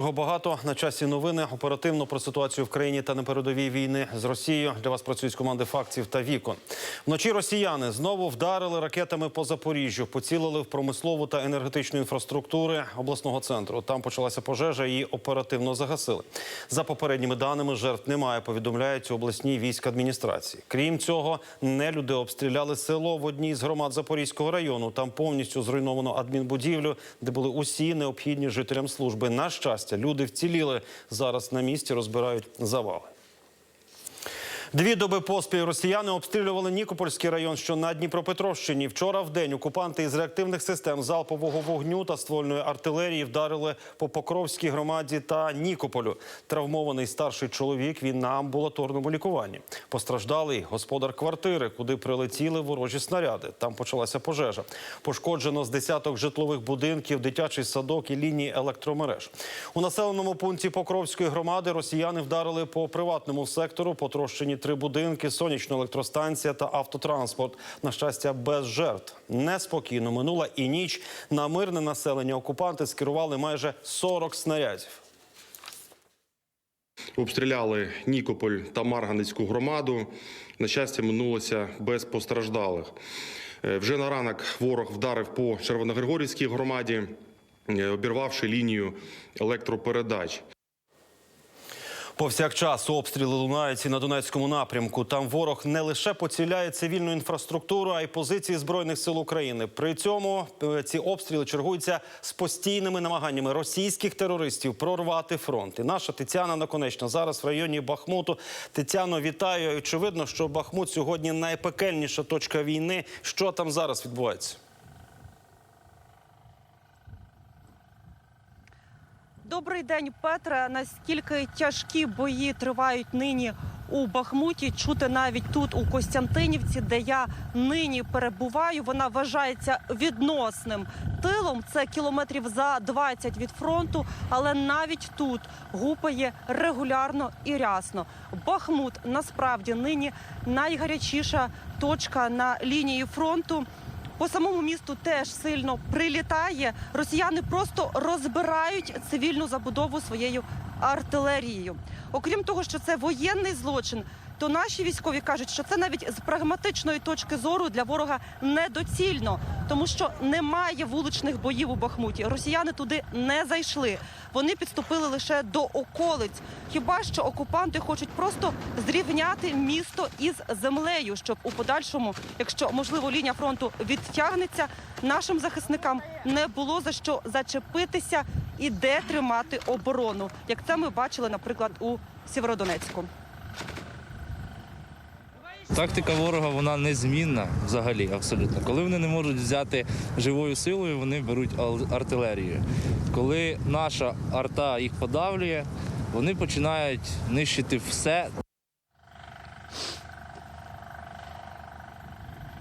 Багато на часі новини оперативно про ситуацію в країні та на передовій війни з Росією. Для вас працюють команди фактів та вікон. Вночі росіяни знову вдарили ракетами по Запоріжжю, поцілили в промислову та енергетичну інфраструктури обласного центру. Там почалася пожежа, її оперативно загасили. За попередніми даними, жертв немає. Повідомляють у обласній військ адміністрації. Крім цього, нелюди обстріляли село в одній з громад Запорізького району. Там повністю зруйновано адмінбудівлю, де були усі необхідні жителям служби. На щастя, люди вціліли. Зараз на місці розбирають завали. Дві доби поспіль росіяни обстрілювали Нікопольський район, що на Дніпропетровщині. Вчора в день окупанти із реактивних систем залпового вогню та ствольної артилерії вдарили по Покровській громаді та Нікополю. Травмований старший чоловік. Він на амбулаторному лікуванні. Постраждалий господар квартири, куди прилетіли ворожі снаряди. Там почалася пожежа. Пошкоджено з десяток житлових будинків, дитячий садок і лінії електромереж. У населеному пункті Покровської громади росіяни вдарили по приватному сектору. Потрощені три будинки, сонячна електростанція та автотранспорт. На щастя, без жертв. Неспокійно минула і ніч. На мирне населення окупанти скерували майже 40 снарядів. Обстріляли Нікополь та Марганецьку громаду. На щастя, минулося без постраждалих. Е, Вже на ранок ворог вдарив по Червоногригорівській громаді, е, обірвавши лінію електропередач. Повсякчас обстріли лунають і на Донецькому напрямку. Там ворог не лише поціляє цивільну інфраструктуру, а й позиції збройних сил України. При цьому е, ці обстріли чергуються з постійними намаганнями російських терористів прорвати фронт. І наша Тетяна Наконечна зараз в районі Бахмуту. Тетяно, вітаю. Очевидно, що Бахмут сьогодні найпекельніша точка війни. Що там зараз відбувається? Добрий день, Петре. Наскільки тяжкі бої тривають нині у Бахмуті? Чути навіть тут, у Костянтинівці, де я нині перебуваю. Вона вважається відносним тилом. Це кілометрів за 20 від фронту, але навіть тут гупає регулярно і рясно. Бахмут насправді нині найгарячіша точка на лінії фронту. По самому місту теж сильно прилітає. Росіяни просто розбирають цивільну забудову своєю артилерією. Окрім того, що це воєнний злочин, то наші військові кажуть, що це навіть з прагматичної точки зору для ворога недоцільно, тому що немає вуличних боїв у Бахмуті. Росіяни туди не зайшли. Вони підступили лише до околиць. Хіба що окупанти хочуть просто зрівняти місто із землею, щоб у подальшому, якщо можливо лінія фронту відтягнеться, нашим захисникам не було за що зачепитися і де тримати оборону, як це ми бачили, наприклад, у Сєвєродонецьку. Тактика ворога вона незмінна взагалі, абсолютно. Коли вони не можуть взяти живою силою, вони беруть артилерію. Коли наша арта їх подавлює, вони починають нищити все.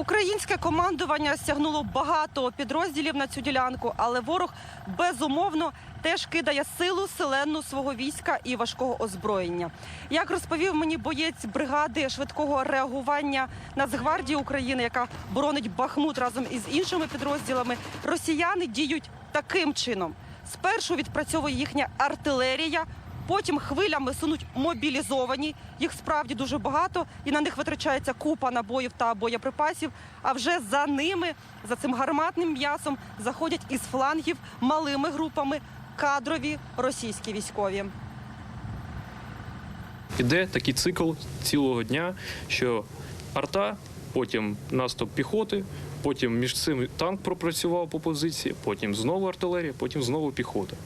Українське командування стягнуло багато підрозділів на цю ділянку, але ворог безумовно теж кидає силу селенну свого війська і важкого озброєння. Як розповів мені боєць бригади швидкого реагування Нацгвардії України, яка боронить Бахмут разом із іншими підрозділами, росіяни діють таким чином: спершу відпрацьовує їхня артилерія. Потім хвилями сунуть мобілізовані, їх справді дуже багато, і на них витрачається купа набоїв та боєприпасів. А вже за ними, за цим гарматним м'ясом, заходять із флангів малими групами кадрові російські військові. Іде такий цикл цілого дня, що арта, потім наступ піхоти, потім між цим танк пропрацював по позиції, потім знову артилерія, потім знову піхота.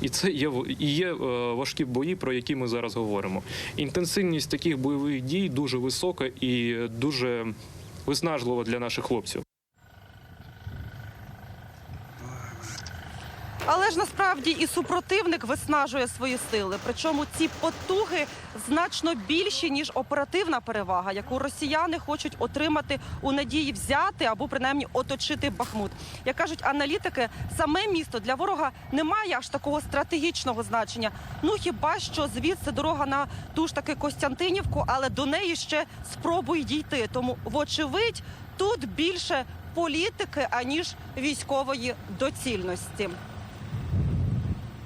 І це є і є е, важкі бої, про які ми зараз говоримо. Інтенсивність таких бойових дій дуже висока і дуже виснажлива для наших хлопців. Але ж насправді і супротивник виснажує свої сили. Причому ці потуги значно більші ніж оперативна перевага, яку росіяни хочуть отримати у надії взяти або принаймні оточити Бахмут. Як кажуть аналітики, саме місто для ворога не має аж такого стратегічного значення. Ну хіба що звідси дорога на ту ж таки Костянтинівку, але до неї ще спробуй дійти. Тому, вочевидь, тут більше політики аніж військової доцільності.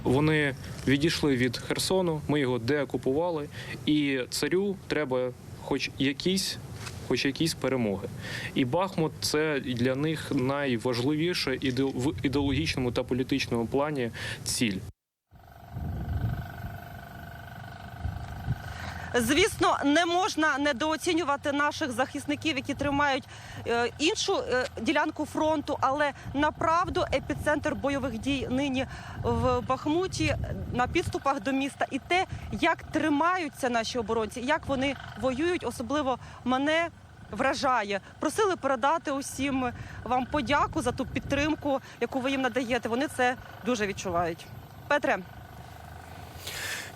Вони відійшли від Херсону, ми його деокупували, і царю треба хоч якісь. Хоч якісь перемоги, і Бахмут це для них найважливіше іде- в ідеологічному та політичному плані ціль. Звісно, не можна недооцінювати наших захисників, які тримають е, іншу е, ділянку фронту, але направду епіцентр бойових дій нині в Бахмуті на підступах до міста. І те, як тримаються наші оборонці, як вони воюють, особливо мене. Вражає, просили передати усім вам подяку за ту підтримку, яку ви їм надаєте. Вони це дуже відчувають. Петре.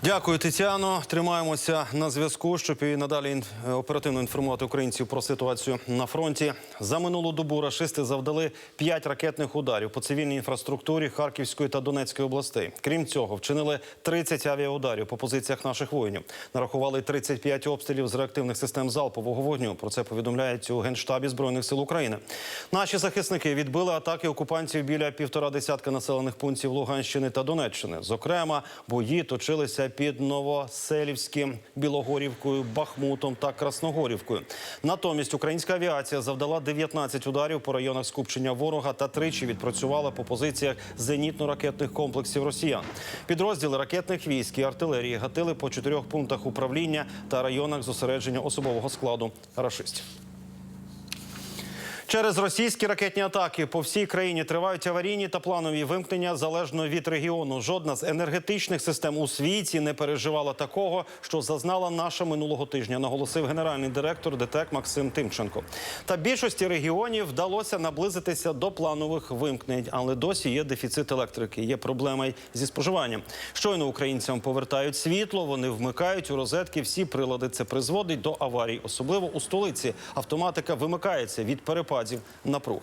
Дякую, Тетяно. Тримаємося на зв'язку, щоб і надалі оперативно інформувати українців про ситуацію на фронті. За минулу добу рашисти завдали п'ять ракетних ударів по цивільній інфраструктурі Харківської та Донецької областей. Крім цього, вчинили 30 авіаударів по позиціях наших воїнів. Нарахували 35 обстрілів з реактивних систем залпового вогню. Про це повідомляють у генштабі збройних сил України. Наші захисники відбили атаки окупантів біля півтора десятка населених пунктів Луганщини та Донеччини. Зокрема, бої точилися під Новоселівським, Білогорівкою, Бахмутом та Красногорівкою. Натомість українська авіація завдала 19 ударів по районах скупчення ворога та тричі відпрацювала по позиціях зенітно-ракетних комплексів росіян. Підрозділи ракетних військ і артилерії гатили по чотирьох пунктах управління та районах зосередження особового складу рашистів. Через російські ракетні атаки по всій країні тривають аварійні та планові вимкнення залежно від регіону. Жодна з енергетичних систем у світі не переживала такого, що зазнала наша минулого тижня, наголосив генеральний директор ДТЕК Максим Тимченко. Та більшості регіонів вдалося наблизитися до планових вимкнень, але досі є дефіцит електрики. Є проблема й зі споживанням. Щойно українцям повертають світло, вони вмикають у розетки всі прилади. Це призводить до аварій, особливо у столиці. Автоматика вимикається від перепадів напруги.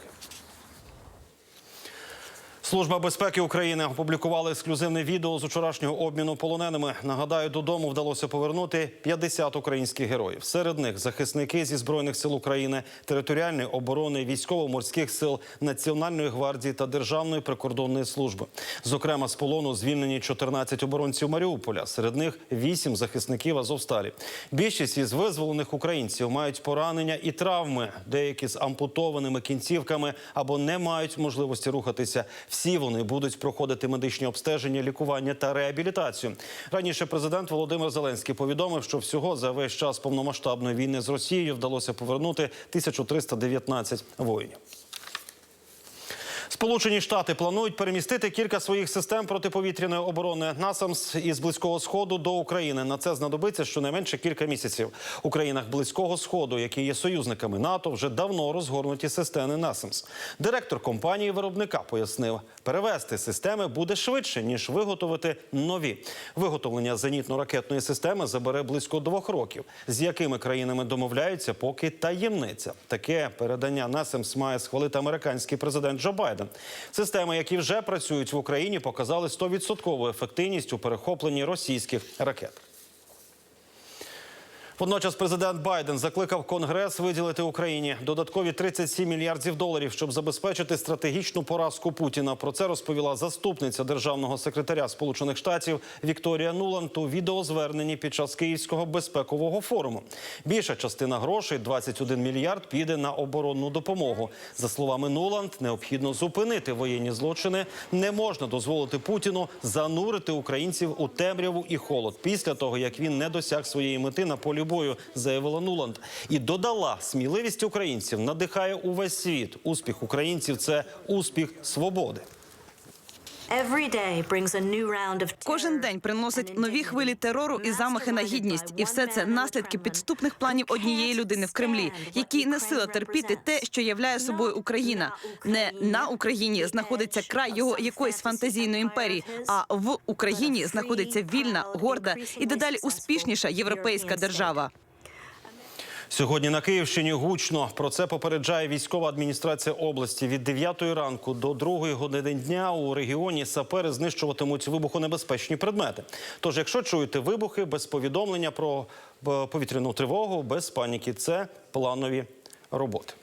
Служба безпеки України опублікувала ексклюзивне відео з вчорашнього обміну полоненими. Нагадаю, додому вдалося повернути 50 українських героїв. Серед них захисники зі збройних сил України, територіальної оборони, військово-морських сил, Національної гвардії та Державної прикордонної служби. Зокрема, з полону звільнені 14 оборонців Маріуполя. Серед них 8 захисників Азовсталі. Більшість із визволених українців мають поранення і травми, деякі з ампутованими кінцівками або не мають можливості рухатися. Всі вони будуть проходити медичні обстеження, лікування та реабілітацію. Раніше президент Володимир Зеленський повідомив, що всього за весь час повномасштабної війни з Росією вдалося повернути 1319 воїнів. Сполучені Штати планують перемістити кілька своїх систем протиповітряної оборони НАСАМС із близького сходу до України. На це знадобиться щонайменше кілька місяців. У країнах близького сходу, які є союзниками НАТО, вже давно розгорнуті системи НАСАМС. Директор компанії виробника пояснив, перевести системи буде швидше ніж виготовити нові. Виготовлення зенітно-ракетної системи забере близько двох років. З якими країнами домовляються, поки таємниця. Таке передання НАСАМС має схвалити американський президент Джо Байден. Системи, які вже працюють в Україні, показали 100% ефективність у перехопленні російських ракет. Водночас президент Байден закликав Конгрес виділити Україні додаткові 37 мільярдів доларів, щоб забезпечити стратегічну поразку Путіна. Про це розповіла заступниця державного секретаря Сполучених Штатів Вікторія Нуланд у відеозверненні під час Київського безпекового форуму. Більша частина грошей 21 мільярд піде на оборонну допомогу. За словами Нуланд, необхідно зупинити воєнні злочини. Не можна дозволити Путіну занурити українців у темряву і холод після того, як він не досяг своєї мети на полі бою, заявила Нуланд. І додала, сміливість українців надихає увесь світ. Успіх українців це успіх свободи. Кожен день приносить нові хвилі терору і замахи на гідність, і все це наслідки підступних планів однієї людини в Кремлі, який не сила терпіти те, що являє собою Україна. Не на Україні знаходиться край його якоїсь фантазійної імперії, а в Україні знаходиться вільна, горда і дедалі успішніша європейська держава. Сьогодні на Київщині гучно про це попереджає військова адміністрація області. Від 9 ранку до 2 години дня у регіоні сапери знищуватимуть вибухонебезпечні предмети. Тож, якщо чуєте вибухи без повідомлення про е, повітряну тривогу, без паніки, це планові роботи.